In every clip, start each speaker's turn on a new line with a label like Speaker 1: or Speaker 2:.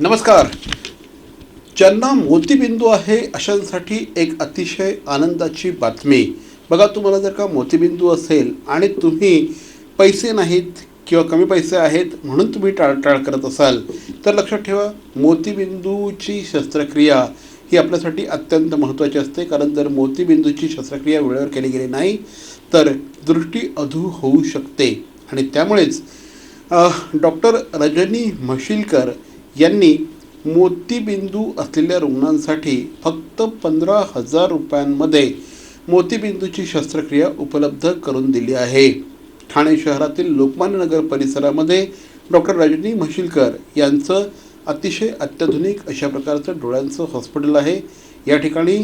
Speaker 1: नमस्कार. ज्यांना मोतीबिंदू आहे अशांसाठी एक अतिशय आनंदाची बातमी. बघा तुम्हाला जर का मोतीबिंदू असेल आणि तुम्ही पैसे नाहीत किंवा कमी पैसे आहेत म्हणून तुम्ही टाळटाळ करत असाल तर लक्षात ठेवा मोतीबिंदूची शस्त्रक्रिया ही आपल्यासाठी अत्यंत महत्त्वाची असते. कारण जर मोतीबिंदूची शस्त्रक्रिया वेळेवर केली गेली नाही तर दृष्टी अधू होऊ शकते. आणि त्यामुळेच डॉक्टर रजनी म्हशीलकर यांनी मोतीबिंदू असलेल्या रुग्णांसाठी फक्त पंधरा हजार रुपयांमध्ये मोतीबिंदूची शस्त्रक्रिया उपलब्ध करून दिली आहे. ठाणे शहरातील लोकमान्य नगर परिसरामध्ये डॉक्टर रजनी म्हशीलकर यांचं अतिशय अत्याधुनिक अशा प्रकारचं डोळ्यांचं हॉस्पिटल आहे. या ठिकाणी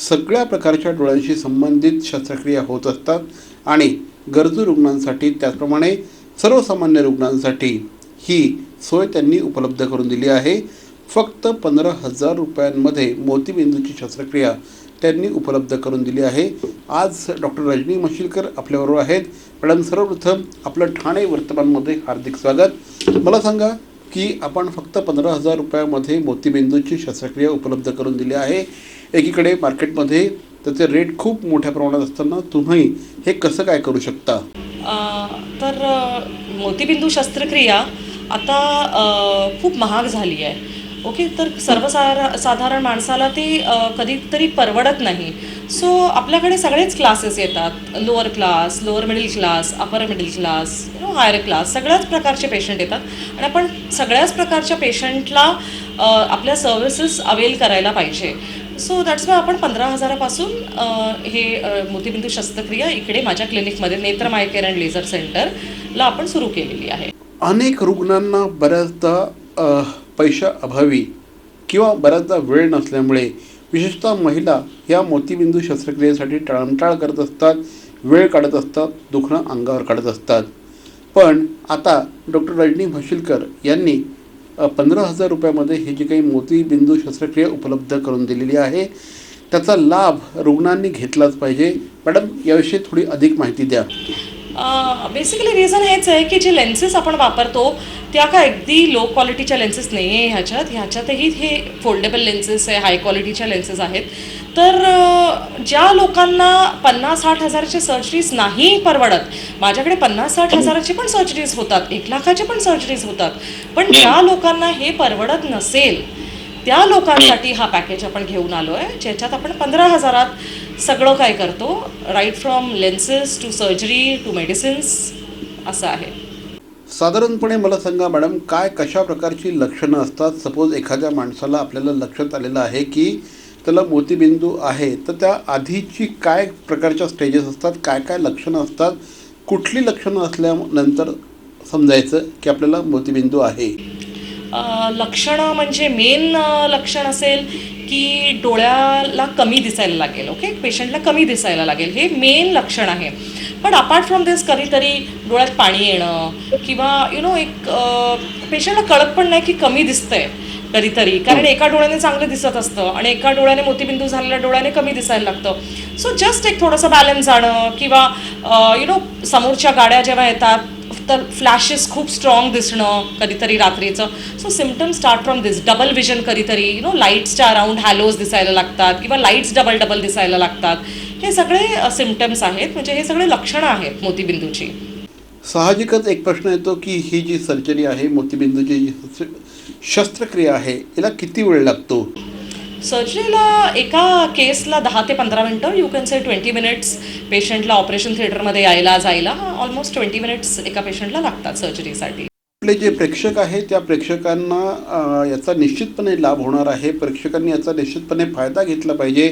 Speaker 1: सगळ्या प्रकारच्या डोळ्यांशी संबंधित शस्त्रक्रिया होत असतात आणि गरजू रुग्णांसाठी त्याचप्रमाणे सर्वसामान्य रुग्णांसाठी ही सोय त्यांनी उपलब्ध करून दिली आहे. फक्त पंधरा हजार रुपयांमध्ये मोतीबिंदूची शस्त्रक्रिया त्यांनी उपलब्ध करून दिली आहे. आज डॉक्टर रजनी मशीलकर आपल्याबरोबर आहेत. मॅडम सर्वप्रथम आपलं ठाणे वर्तमानमध्ये हार्दिक स्वागत. मला सांगा की आपण फक्त पंधरा हजार रुपयामध्ये मोतीबिंदूची शस्त्रक्रिया उपलब्ध करून दिली आहे. एकीकडे मार्केटमध्ये त्याचे रेट खूप मोठ्या प्रमाणात असताना तुम्ही हे कसं काय करू शकता?
Speaker 2: तर मोतीबिंदू शस्त्रक्रिया आता खूप महाग झाली आहे. ओके तर सर्वसाधार साधारण माणसाला ती कधीतरी परवडत नाही. सो आपल्याकडे सगळेच क्लासेस येतात. Lower class lower middle class upper middle class no higher class सगळ्याच प्रकारचे पेशंट येतात. आणि आपण सगळ्याच प्रकारच्या पेशंटला आपल्या सर्व्हिसेस अवेल करायला पाहिजे. सो दॅट्स वाय आपण पंधरा हजारापासून हे मोतीबिंदू शस्त्रक्रिया इकडे माझ्या क्लिनिकमध्ये नेत्र मायकेर अँड लेझर सेंटरला आपण सुरू केलेली आहे.
Speaker 1: अनेक रुग्णांना बऱ्याचदा पैशा अभावी किंवा बऱ्याचदा वेळ नसल्यामुळे विशेषतः महिला या मोतीबिंदू शस्त्रक्रियेसाठी टाळमटाळ करत असतात वेळ काढत असतात दुखणं अंगावर काढत असतात. पण आता डॉक्टर रजनी म्हशीलकर यांनी पंधरा हजार रुपयामध्ये हे जी काही मोतीबिंदू शस्त्रक्रिया उपलब्ध करून दिलेली आहे त्याचा लाभ रुग्णांनी घेतलाच पाहिजे. मॅडम याविषयी थोडी अधिक माहिती द्या.
Speaker 2: बेसिकली रिझन हेच आहे की जे लेन्सेस आपण वापरतो त्या का अगदी लो क्वालिटीच्या लेन्सेस नाही आहे ह्याच्यात. ह्याच्यातही हे फोल्डेबल लेन्सेस आहे हाय क्वालिटीच्या लेन्सेस आहेत. तर ज्या लोकांना पन्नास साठ हजाराचे सर्जरीज नाही परवडत माझ्याकडे पन्नास साठ हजाराचे पण सर्जरीज होतात एक लाखाचे पण सर्जरीज होतात. पण ज्या लोकांना हे परवडत नसेल त्या लोकांसाठी हा पॅकेज आपण घेऊन आलो आहे ज्याच्यात आपण पंधरा हजारात सगळं काय करतो? Right from lenses to surgery to medicines असं आहे.
Speaker 1: साधारणपणे मला सांगा मॅडम काय कशा प्रकारची लक्षणं असतात? सपोज एखाद्या माणसाला आपल्याला लक्षात आलेलं आहे की त्याला मोतीबिंदू आहे तर त्या आधीची काय प्रकारच्या स्टेजेस असतात? काय काय लक्षणं असतात? कुठली लक्षणं असल्यानंतर समजायचं की आपल्याला मोतीबिंदू आहे?
Speaker 2: लक्षणं म्हणजे मेन लक्षण असेल की डोळ्याला कमी दिसायला लागेल ओके पेशंटला कमी दिसायला लागेल. हे मेन लक्षण आहे. पण अपार्ट फ्रॉम दिस कधीतरी डोळ्यात पाणी येणं किंवा यु नो एक पेशंटला कळत पण नाही की कमी दिसतंय कधीतरी. कारण एका डोळ्याने चांगलं दिसत असतं आणि एका डोळ्याने मोतीबिंदू झालेल्या डोळ्याने कमी दिसायला लागतं. सो जस्ट एक थोडंसं बॅलन्स जाणं किंवा यु नो समोरच्या गाड्या जेव्हा येतात तर फ्लॅशेस खूप स्ट्रॉंग दिसणं कधीतरी रात्रीचं. So symptom start from this double vision कधीतरी यु नो लाईट्सच्या अराउंड हॅलोज दिसायला लागतात किंवा लाईट्स डबल डबल दिसायला लागतात. हे सगळे सिमटम्स आहेत. म्हणजे हे सगळे लक्षणं आहेत मोतीबिंदूची.
Speaker 1: साहजिकच एक प्रश्न येतो की ही जी सर्जरी आहे मोतीबिंदूची जी शस्त्रक्रिया आहे याला किती वेळ लागतो?
Speaker 2: सर्जरीला एका केसला दहा ते पंधरा मिनटं you can say twenty minutes पेशंटला ऑपरेशन थिएटरमध्ये यायला जायला ऑलमोस्ट ट्वेंटी मिनिट्स एका पेशंटला लागतात सर्जरीसाठी
Speaker 1: आपले जे प्रेक्षक आहेत त्या प्रेक्षकांना याचा निश्चितपणे लाभ होणार आहे. प्रेक्षकांनी याचा निश्चितपणे फायदा घेतला पाहिजे.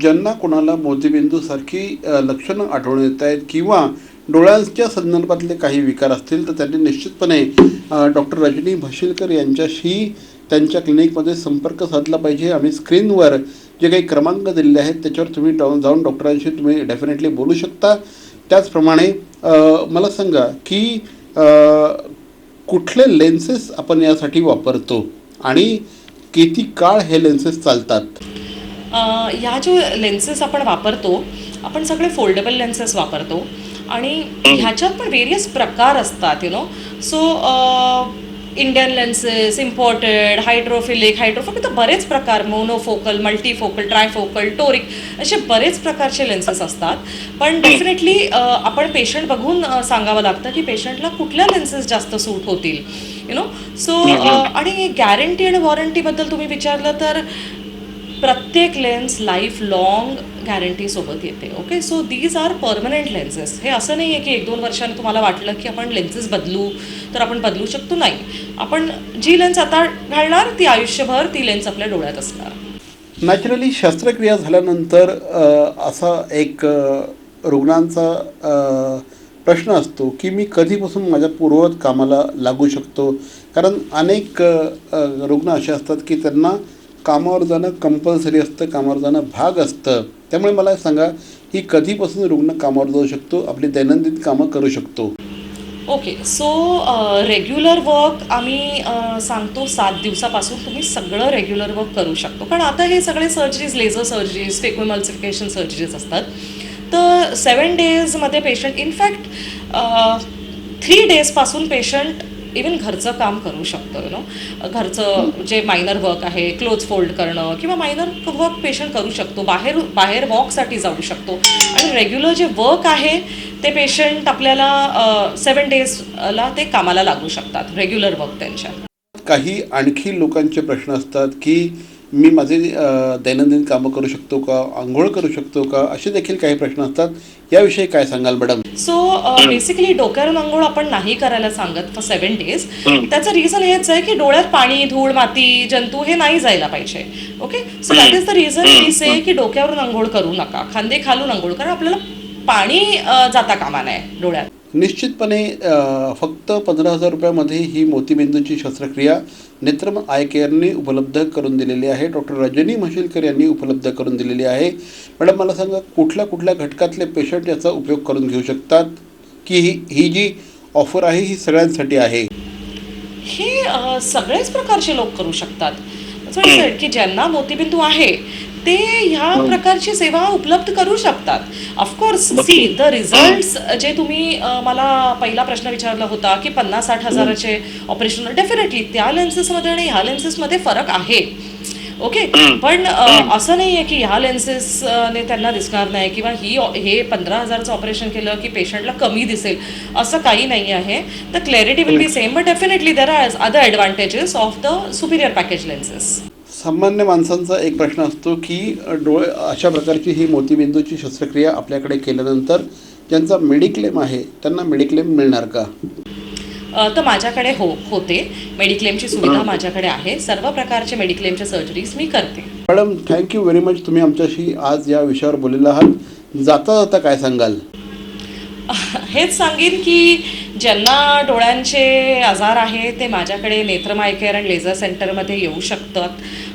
Speaker 1: ज्यांना कोणाला मोतीबिंदूसारखी लक्षणं आढळून येत आहेत किंवा डोळ्यांच्या संदर्भातले काही विकार असतील तर त्यांनी निश्चितपणे डॉक्टर रजनी भशीलकर यांच्याशी त्यांच्या क्लिनिकमध्ये संपर्क साधला पाहिजे. आम्ही स्क्रीनवर जे काही क्रमांक दिलेले आहेत त्याच्यावर तुम्ही जाऊन जाऊन डॉक्टरांशी तुम्ही डेफिनेटली बोलू शकता. त्याचप्रमाणे मला सांगा की कुठले लेन्सेस आपण यासाठी वापरतो आणि किती काळ हे लेन्सेस चालतात?
Speaker 2: ह्या जो लेन्सेस आपण वापरतो आपण सगळे फोल्डेबल लेन्सेस वापरतो आणि ह्याच्यात पण वेरियस प्रकार असतात you know so Indian lenses imported hydrophilic hydrophobic तर बरेच प्रकार मोनोफोकल मल्टीफोकल ट्रायफोकल टोरिक असे बरेच प्रकारचे लेन्सेस असतात. पण डेफिनेटली आपण पेशंट बघून सांगावं लागतं की पेशंटला कुठल्या लेन्सेस जास्त सूट होतील? यु नो सो आणि गॅरंटी आणि वॉरंटीबद्दल तुम्ही विचारलं तर प्रत्येक लेन्स लाईफ लॉंग गॅरंटीसोबत येते okay so these are permanent lenses हे असं नाही आहे की एक दोन वर्षांनी तुम्हाला वाटलं की आपण लेन्सेस बदलू तर आपण बदलू शकतो नाही. आपण जी लेन्स आता घालणार ती आयुष्यभर ती लेन्स आपल्या डोळ्यात असणार.
Speaker 1: नॅचरली शस्त्रक्रिया झाल्यानंतर असा एक रुग्णांचा प्रश्न असतो की मी कधीपासून माझ्या पूर्ववत कामाला लागू शकतो? कारण अनेक रुग्ण असे असतात की त्यांना कामावर जाणं कंपल्सरी असतं कामावर जाणं भाग असतं. त्यामुळे मला सांगा ही कधीपासून रुग्ण कामावर जाऊ शकतो? आपली दैनंदिन कामं करू शकतो.
Speaker 2: ओके सो रेग्युलर वर्क आम्ही सांगतो सात दिवसापासून तुम्ही सगळं रेग्युलर वर्क करू शकतो. कारण आता हे सगळे surgeries laser surgeries phacoemulsification surgeries असतात. तर सेवन डेजमध्ये पेशंट इनफॅक्ट थ्री डेजपासून पेशंट इवन घरचं काम करू शकतो यु नो घरचं जे मायनर वर्क आहे क्लोथ फोल्ड करणं किंवा मायनर वर्क पेशंट करू शकतो. बाहेर बाहेर वॉकसाठी जाऊ शकतो. आणि रेग्युलर जे वर्क आहे ते पेशंट आपल्याला सेवन डेजला ते कामाला लागू शकतात. रेग्युलर वर्क त्यांच्या.
Speaker 1: काही आणखी लोकांचे प्रश्न असतात की मी माझे दैनंदिन कामं करू शकतो का? आंघोळ करू शकतो का? असे देखील काही प्रश्न असतात. याविषयी काय सांगाल मॅडम?
Speaker 2: सो बेसिकली डोक्यावरून आंघोळ आपण नाही करायला सांगत फॉर सेवन डेज त्याचं रिझन हेच आहे की डोळ्यात पाणी धूळ माती जंतू हे नाही जायला पाहिजे. Okay so that is the reason me say की डोक्यावरून आंघोळ करू नका. खांदे खालून आंघोळ कारण आपल्याला पाणी जाता कामा नये डोळ्यात.
Speaker 1: निश्चितपणे फक्त पंधरा हजार रुपयामध्ये ही मोतीबिंदूची शस्त्रक्रिया नेत्रम आय केअरने उपलब्ध करून दिलेली आहे. डॉक्टर रजनी म्हशीलकर यांनी उपलब्ध करून दिलेली आहे. मॅडम मला सांगा कुठल्या कुठल्या घटकातले पेशंट याचा उपयोग करून घेऊ शकतात? की ही ही जी ऑफर आहे ही सगळ्यांसाठी आहे?
Speaker 2: ही सगळ्याच सगळेच प्रकारचे लोक करू शकतात. की ज्यांना मोतीबिंदू आहे ते ह्या प्रकारची सेवा उपलब्ध करू शकतात. ऑफकोर्स सी द रिझल्ट जे तुम्ही मला पहिला प्रश्न विचारला होता की पन्नास साठ हजाराचे ऑपरेशन डेफिनेटली त्या लेन्सेसमध्ये आणि ह्या लेन्सेसमध्ये फरक आहे. ओके पण असं नाही आहे की ह्या लेन्सेसने त्यांना दिसणार नाही किंवा ही हे पंधरा हजारचं ऑपरेशन केलं की पेशंटला कमी दिसेल असं काही नाही आहे तर clarity will be same but definitely there are other advantages of the superior package lenses
Speaker 1: सामान्य माणसांचा एक प्रश्न असतो की डोळे अशा प्रकारची ही मोतीबिंदूची शस्त्रक्रिया आपल्याकडे केल्यानंतर ज्यांचा मेडिक्लेम आहे त्यांना मेडिक्लेम मिळणार का?
Speaker 2: तर माझ्याकडे हो होते. मेडिक्लेमची सुविधा माझ्याकडे आहे. सर्व प्रकारचे मेडिक्लेमच्या सर्जरीज मी करते.
Speaker 1: मॅडम थँक्यू व्हेरी मच तुम्ही आमच्याशी आज या विषयावर बोललेला आहात. जाता जाता काय सांगाल?
Speaker 2: हेच सांगेन की ज्यांना डोळ्यांचे आजार आहे ते माझ्याकडे नेत्रमाय केअर अँड लेझर सेंटरमध्ये येऊ शकतात.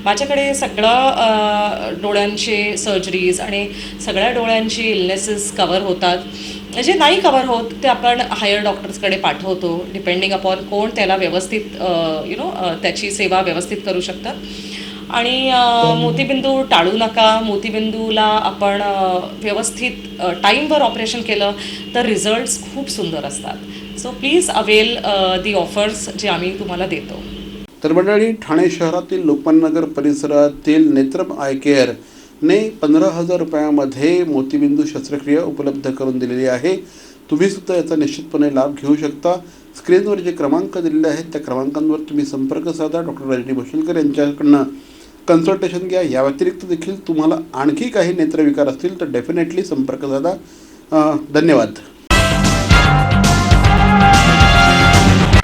Speaker 2: माझ्याकडे सगळं डोळ्यांचे सर्जरीज आणि सगळ्या डोळ्यांची इलनेसेस कवर होतात. जे नाही कवर होत ते आपण हायर डॉक्टर्सकडे पाठवतो डिपेंडिंग अपॉन कोण त्याला व्यवस्थित यु नो त्याची सेवा व्यवस्थित करू शकतात. आणि मोतीबिंदू टाळू नका. मोतीबिंदूला आपण व्यवस्थित टाईमवर ऑपरेशन केलं तर रिझल्ट्स खूप सुंदर असतात. So please avail the offers जे आम्ही तुम्हाला देतो.
Speaker 1: तर मंडळी ठाणे शहरातील लोकमान्यनगर परिसरातील नेत्रम आय ने पंधरा हजार रुपयामध्ये मोतीबिंदू शस्त्रक्रिया उपलब्ध करून दिलेली आहे. तुम्ही सुद्धा याचा निश्चितपणे लाभ घेऊ शकता. स्क्रीनवर जे क्रमांक दिलेले आहेत त्या क्रमांकांवर तुम्ही संपर्क साधा. डॉक्टर रजनी भोशलकर यांच्याकडनं कन्सल्टेशन घ्या. या व्यतिरिक्त देखील तुम्हाला आणखी काही नेत्रविकार असतील तर डेफिनेटली संपर्क साधा. धन्यवाद.